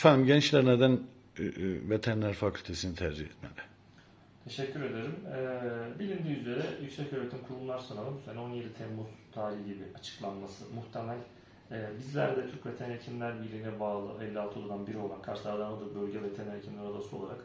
Efendim gençler neden e, e, veteriner fakültesini tercih etmeli? Teşekkür ederim. Ee, bilindiği üzere Yükseköğretim Kurumlar Sınavı bu sene 17 Temmuz tarihi gibi açıklanması muhtemel. Ee, bizler de Türk Veteriner Hekimler Birliği'ne bağlı 56 odadan biri olan Kars Anadolu Bölge Veteriner Hekimler Odası olarak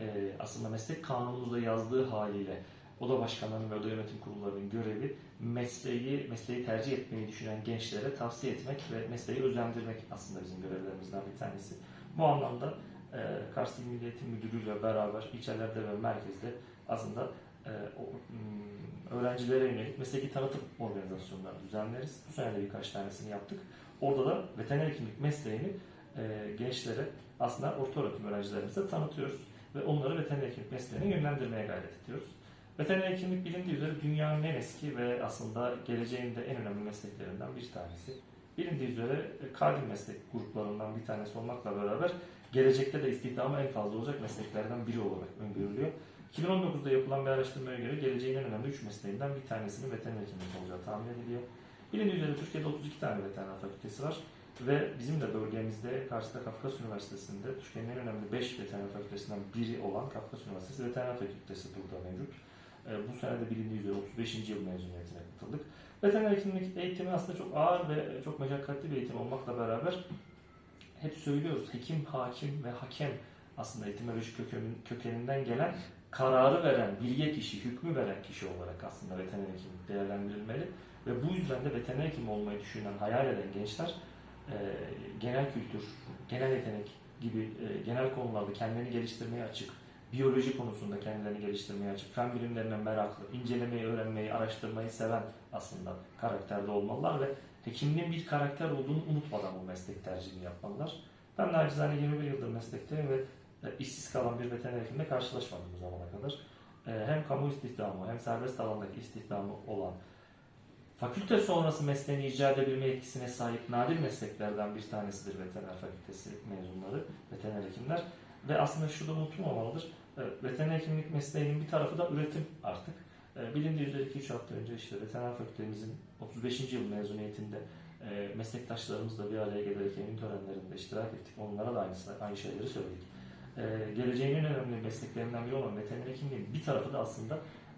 e, aslında meslek kanunumuzda yazdığı haliyle oda başkanlarının ve oda yönetim kurullarının görevi mesleği mesleği tercih etmeyi düşünen gençlere tavsiye etmek ve mesleği özendirmek aslında bizim görevlerimizden bir tanesi. Bu anlamda e, Kars İl Milli Eğitim beraber ilçelerde ve merkezde aslında e, o, m, öğrencilere yönelik mesleki tanıtım organizasyonları düzenleriz. Bu sene de birkaç tanesini yaptık. Orada da veteriner hekimlik mesleğini e, gençlere aslında orta öğretim öğrencilerimize tanıtıyoruz ve onları veteriner hekimlik mesleğine yönlendirmeye gayret ediyoruz. Veteriner hekimlik bilindiği üzere dünyanın en eski ve aslında geleceğin de en önemli mesleklerinden bir tanesi. Bilindiği üzere kadim meslek gruplarından bir tanesi olmakla beraber gelecekte de istihdamı en fazla olacak mesleklerden biri olarak öngörülüyor. 2019'da yapılan bir araştırmaya göre geleceğin en önemli 3 mesleğinden bir tanesinin veteriner hekimlik olacağı tahmin ediliyor. Bilindiği üzere Türkiye'de 32 tane veteriner fakültesi var ve bizim de bölgemizde Kars'ta Kafkas Üniversitesi'nde Türkiye'nin en önemli 5 veteriner fakültesinden biri olan Kafkas Üniversitesi Veteriner Fakültesi burada mevcut. E, bu sene de bilindiği üzere 35. yıl mezuniyetine katıldık. Veteriner hekimlik eğitimi aslında çok ağır ve çok meşakkatli bir eğitim olmakla beraber hep söylüyoruz hekim, hakim ve hakem aslında etimolojik kökenin, kökeninden gelen kararı veren, bilge kişi, hükmü veren kişi olarak aslında veteriner hekimlik değerlendirilmeli. Ve bu yüzden de veteriner hekim olmayı düşünen, hayal eden gençler e, genel kültür, genel yetenek gibi e, genel konularda kendilerini geliştirmeye açık, biyoloji konusunda kendilerini geliştirmeye açık, fen bilimlerine meraklı, incelemeyi, öğrenmeyi, araştırmayı seven aslında karakterde olmalılar ve hekimliğin bir karakter olduğunu unutmadan bu meslek tercihini yapmalılar. Ben nacizane 21 yıldır meslekteyim ve e, işsiz kalan bir veteriner hekimle karşılaşmadım bu zamana kadar. E, Hem kamu istihdamı hem serbest alandaki istihdamı olan fakülte sonrası mesleğini icra edebilme yetkisine sahip nadir mesleklerden bir tanesidir veteriner fakültesi mezunları, veteriner hekimler. Ve aslında şu da unutulmamalıdır. E, Veteriner hekimlik mesleğinin bir tarafı da üretim artık. E, Bilindiği üzere 2-3 hafta önce işte veteriner fakültemizin 35. yıl mezuniyetinde e, meslektaşlarımızla bir araya gelerek emin törenlerinde iştirak ettik. Onlara da aynı, aynı şeyleri söyledik. E, geleceğin en önemli mesleklerinden biri olan veteriner hekimliğin bir tarafı da aslında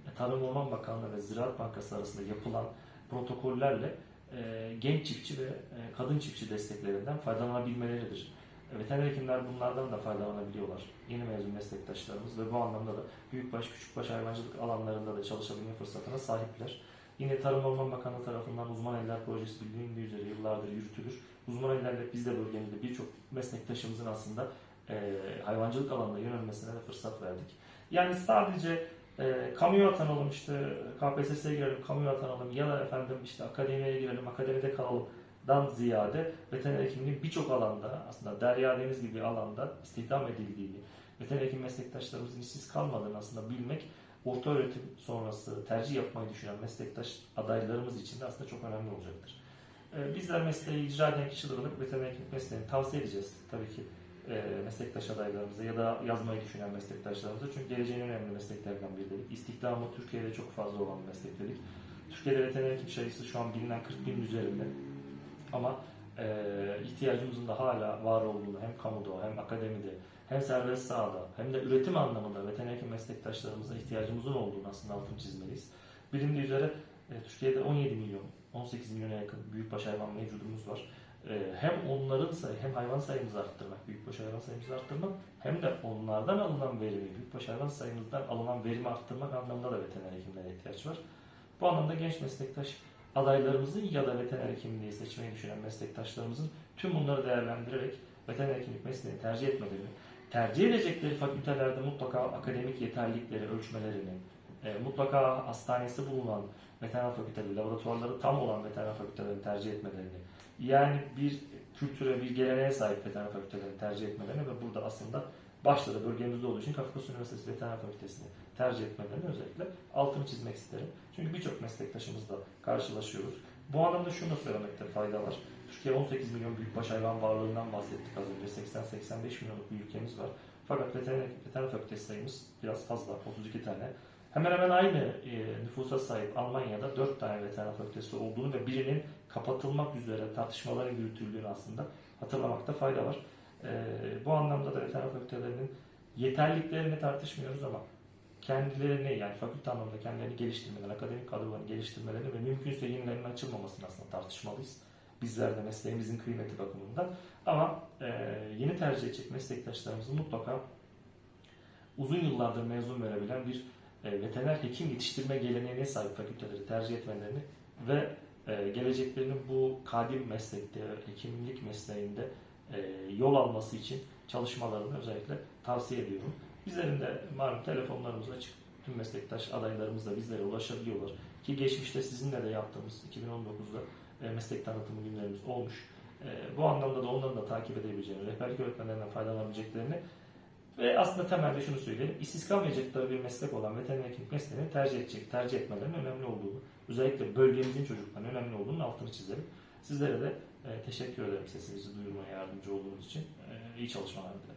e, Tarım Orman Bakanlığı ve Ziraat Bankası arasında yapılan protokollerle e, genç çiftçi ve kadın çiftçi desteklerinden faydalanabilmeleridir. Veteriner hekimler bunlardan da faydalanabiliyorlar. Yeni mezun meslektaşlarımız ve bu anlamda da büyükbaş, küçükbaş hayvancılık alanlarında da çalışabilme fırsatına sahipler. Yine Tarım Orman Bakanlığı tarafından Uzman Eller Projesi bilindiği üzere yıllardır yürütülür. Uzman Eller'le biz de bölgemizde birçok meslektaşımızın aslında e, hayvancılık alanında yönelmesine de fırsat verdik. Yani sadece e, kamuya atanalım işte KPSS'ye girelim, kamuya atanalım ya da efendim işte akademiye girelim, akademide kalalım dan ziyade veteriner hekimliğin birçok alanda aslında derya deniz gibi alanda istihdam edildiğini, veteriner hekim meslektaşlarımızın işsiz kalmadığını aslında bilmek orta öğretim sonrası tercih yapmayı düşünen meslektaş adaylarımız için de aslında çok önemli olacaktır. Ee, Bizler mesleği icra eden kişiler olarak veteriner hekimlik mesleğini tavsiye edeceğiz tabii ki e, meslektaş adaylarımıza ya da yazmayı düşünen meslektaşlarımıza. Çünkü geleceğin önemli mesleklerden biri dedik. İstihdamı Türkiye'de çok fazla olan bir meslek dedik. Türkiye'de veteriner hekim sayısı şu an bilinen 40 bin üzerinde. Ama e, ihtiyacımızın da hala var olduğunu hem kamuda hem akademide hem serbest sahada hem de üretim anlamında veteriner hekim meslektaşlarımıza ihtiyacımızın olduğunu aslında altını çizmeliyiz. Bilindiği üzere e, Türkiye'de 17 milyon, 18 milyona yakın büyükbaş hayvan mevcudumuz var. E, hem onların sayı, hem hayvan sayımızı arttırmak, büyükbaş hayvan sayımızı arttırmak hem de onlardan alınan verimi, büyükbaş hayvan sayımızdan alınan verimi arttırmak anlamında da veteriner hekimlere ihtiyaç var. Bu anlamda genç meslektaş adaylarımızın ya da veteriner hekimliği seçmeyi düşünen meslektaşlarımızın tüm bunları değerlendirerek veteriner hekimlik mesleğini tercih etmelerini, tercih edecekleri fakültelerde mutlaka akademik yeterlilikleri ölçmelerini, e, mutlaka hastanesi bulunan veteriner fakülteleri, laboratuvarları tam olan veteriner fakültelerini tercih etmelerini, yani bir kültüre, bir geleneğe sahip veteriner fakültelerini tercih etmelerini ve burada aslında başta da bölgemizde olduğu için Kafkas Üniversitesi Veteriner Fakültesi'ni tercih etmelerini özellikle altını çizmek isterim. Çünkü birçok meslektaşımızla karşılaşıyoruz. Bu anlamda şunu da söylemekte fayda var. Türkiye 18 milyon büyükbaş hayvan varlığından bahsettik az önce. 80-85 milyonluk bir ülkemiz var. Fakat veteriner, veteriner fakültesi sayımız biraz fazla, 32 tane. Hemen hemen aynı e, nüfusa sahip Almanya'da 4 tane veteriner fakültesi olduğunu ve birinin kapatılmak üzere tartışmaların yürütüldüğünü aslında hatırlamakta fayda var. E, bu anlamda da veteriner fakültelerinin yeterliliklerini tartışmıyoruz ama kendilerini yani fakülte anlamında kendilerini geliştirmeden, akademik kadrolarını geliştirmelerini ve mümkünse yenilerinin açılmamasını aslında tartışmalıyız. Bizler de mesleğimizin kıymeti bakımından. Ama e, yeni tercih edecek meslektaşlarımızın mutlaka uzun yıllardır mezun verebilen bir e, veteriner hekim yetiştirme geleneğine sahip fakülteleri tercih etmelerini ve e, geleceklerinin bu kadim meslekte, hekimlik mesleğinde yol alması için çalışmalarını özellikle tavsiye ediyorum. Bizlerin de malum telefonlarımız açık. Tüm meslektaş adaylarımız da bizlere ulaşabiliyorlar. Ki geçmişte sizinle de yaptığımız 2019'da e, meslek tanıtımı günlerimiz olmuş. E, bu anlamda da onların da takip edebileceğini, rehberlik öğretmenlerinden faydalanabileceklerini ve aslında temelde şunu söyleyelim. İşsiz kalmayacakları bir meslek olan veteriner hekimlik mesleğini tercih edecek, tercih etmelerinin önemli olduğunu, özellikle bölgemizin çocuklarının önemli olduğunu altını çizelim. Sizlere de e, teşekkür ederim sesinizi duyurmaya yardımcı olduğunuz için. E, iyi çalışmalar dilerim.